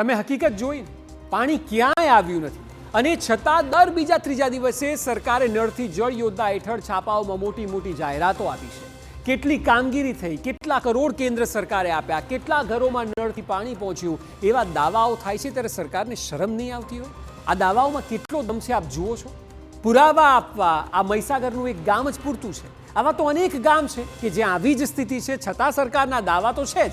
તમે હકીકત જોઈ પાણી ક્યાંય આવ્યું નથી. અને છતાં દર બીજા ત્રીજા દિવસે સરકારે નળથી જળ યોજના હેઠળ છાપાઓમાં મોટી મોટી જાહેરાતો આપી છે. કેટલી કામગીરી થઈ, કેટલા કરોડ કેન્દ્ર સરકારે આપ્યા, કેટલા ઘરોમાં નળથી પાણી પહોંચ્યું, એવા દાવાઓ થાય છે ત્યારે સરકારને શરમ નહીં આવતી હોય? આ દાવાઓમાં કેટલો દમ છે આપ જુઓ છો? પુરાવા આપવા, આ મહીસાગરનું એક ગામ જ પૂરતું છે. આવા તો અનેક ગામ છે કે જ્યાં આવી જ સ્થિતિ છે, છતાં સરકારના દાવા તો છે જ.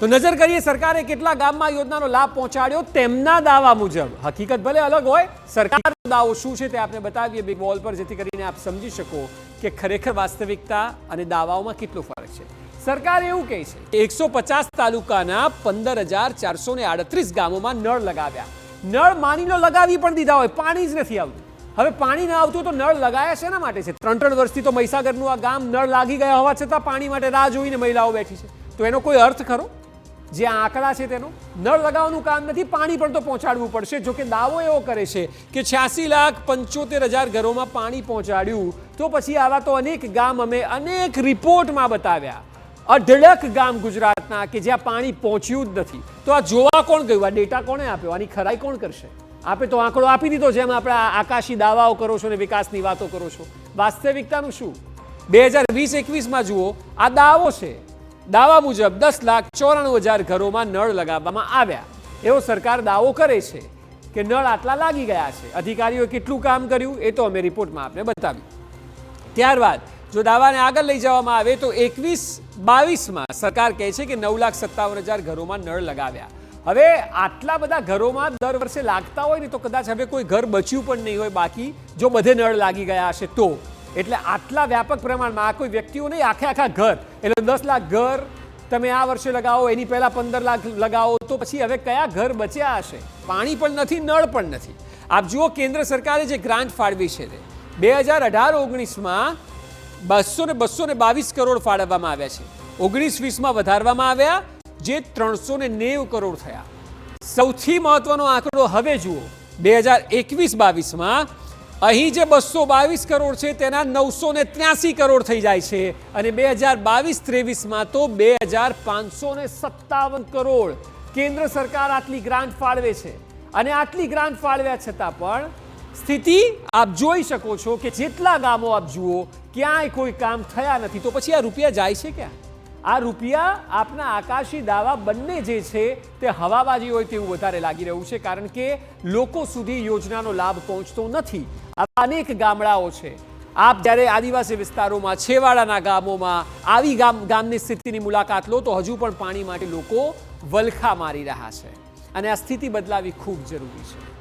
તો નજર કરીએ સરકારે કેટલા ગામમાં યોજનાનો લાભ પહોંચાડ્યો તેમના દાવા મુજબ. હકીકત ભલે અલગ હોય, સરકારનો દાવો શું છે તે આપને બતાવીએ બિગ વોલ પર, જેથી કરીને આપ સમજી શકો કે ખરેખર વાસ્તવિકતા અને દાવાઓમાં કેટલો ફરક છે. સરકાર એવું કહે છે, એકસો પચાસ તાલુકાના પંદર હજાર ચારસો ને આડત્રીસ ગામોમાં નળ લગાવ્યા. નળ માની લો લગાવી પણ દીધા હોય, પાણી જ નથી આવતું. હવે પાણી ના આવતું તો નળ લગાયા શેના માટે છે? ત્રણ ત્રણ વર્ષથી તો મહીસાગરનું આ ગામ નળ લાગી ગયા હોવા છતાં પાણી માટે રાહ જોઈને મહિલાઓ બેઠી છે. તો એનો કોઈ અર્થ ખરો? જે આંકડા છે તેનો, નળ લગાવવાનું કામ નથી, પાણી પણ તો પહોંચાડવું પડશે. જો કે દાવો એવો કરે છે કે છ્યાસી લાખ પંચોતેર હજાર ઘરોમાં પાણી પહોંચાડ્યું, તો પછી આવા તો અનેક ગામ અમે અનેક રિપોર્ટમાં બતાવ્યા. અઢળક ગામ ગુજરાતના કે જ્યાં પાણી પહોંચ્યું જ નથી. તો આ જોવા કોણ ગયું? આ ડેટા કોણે આપ્યો? આની ખરાઈ કોણ કરશે? આપે તો આંકડો આપી દીધો જેમ આપણે આકાશી દાવાઓ કરો છો ને વિકાસની વાતો કરો છો. વાસ્તવિકતાનું શું? બે હજાર વીસ એકવીસમાં જુઓ, આ દાવો છે દાવા મુજબ દસ લાખ ચોરાણું હજાર ઘરોમાં નળ લગાવવામાં આવ્યા. એવો સરકાર દાવો કરે છે કે નળ આટલા લાગી ગયા છે. અધિકારીઓએ કેટલું કામ કર્યું એ તો અમે રિપોર્ટમાં આપને બતાવ્યું. ત્યારબાદ જો દાવાને આગળ લઈ જવામાં આવે તો એકવીસ બાવીસમાં સરકાર કહે છે કે નવ લાખ સત્તાવન હજાર ઘરોમાં નળ લગાવ્યા. હવે આટલા બધા ઘરોમાં દર વર્ષે લાગતા હોય ને તો કદાચ હવે કોઈ ઘર બચ્યું પણ નહીં હોય, બાકી જો બધે નળ લાગી ગયા હશે તો. એટલે આટલા વ્યાપક પ્રમાણમાં આ કોઈ વ્યક્તિઓ નહીં, આખે આખા ઘર. એટલે દસ લાખ ઘર તમે આ વર્ષે લગાવો, એની પહેલા પંદર લાખ લગાવો, તો પછી હવે કયા ઘર બચ્યા હશે? પાણી પણ નથી, નળ પણ નથી. આપ જુઓ, કેન્દ્ર સરકારે જે ગ્રાન્ટ ફાળવી છે તે, બે હજાર અઢાર ઓગણીસમાં બસો ને બસો ને બાવીસ કરોડ ફાળવવામાં આવ્યા છે. ઓગણીસ વીસમાં વધારવામાં આવ્યા, જે ત્રણસો ને નેવું કરોડ થયા. સૌથી મહત્વનો આંકડો હવે જુઓ, બે હજાર એકવીસ બાવીસમાં અહીં જે બસો બાવીસ કરોડ છે, તેના નવસો ને ત્ર્યાસી કરોડ થઈ જાય છે. અને બે હજાર બાવીસ ત્રેવીસમાં તો બે હજાર પાંચસો ને સત્તાવન કરોડ કેન્દ્ર સરકાર આટલી ગ્રાન્ટ ફાળવે છે. અને આટલી ગ્રાન્ટ ફાળવ્યા છતાં પણ સ્થિતિ આપ જોઈ શકો છો કે જેટલા ગામો આપ જુઓ, ક્યાંય કોઈ કામ થયા નથી. તો પછી આ રૂપિયા જાય છે ક્યાં? આ રૂપિયા આપના આકાશી દાવા બંને જે છે તે હવાબાજી હોય તેવું વધારે લાગી રહ્યું છે, કારણ કે લોકો સુધી યોજનાનો લાભ પહોંચતો નથી. આવા અનેક ગામડાઓ છે. આપ જ્યારે આદિવાસી વિસ્તારોમાં, છેવાડાના ગામોમાં, આવી ગામ, ગામની સ્થિતિની મુલાકાત લો, તો હજુ પણ પાણી માટે લોકો વલખા મારી રહ્યા છે. અને આ સ્થિતિ બદલાવી ખૂબ જરૂરી છે.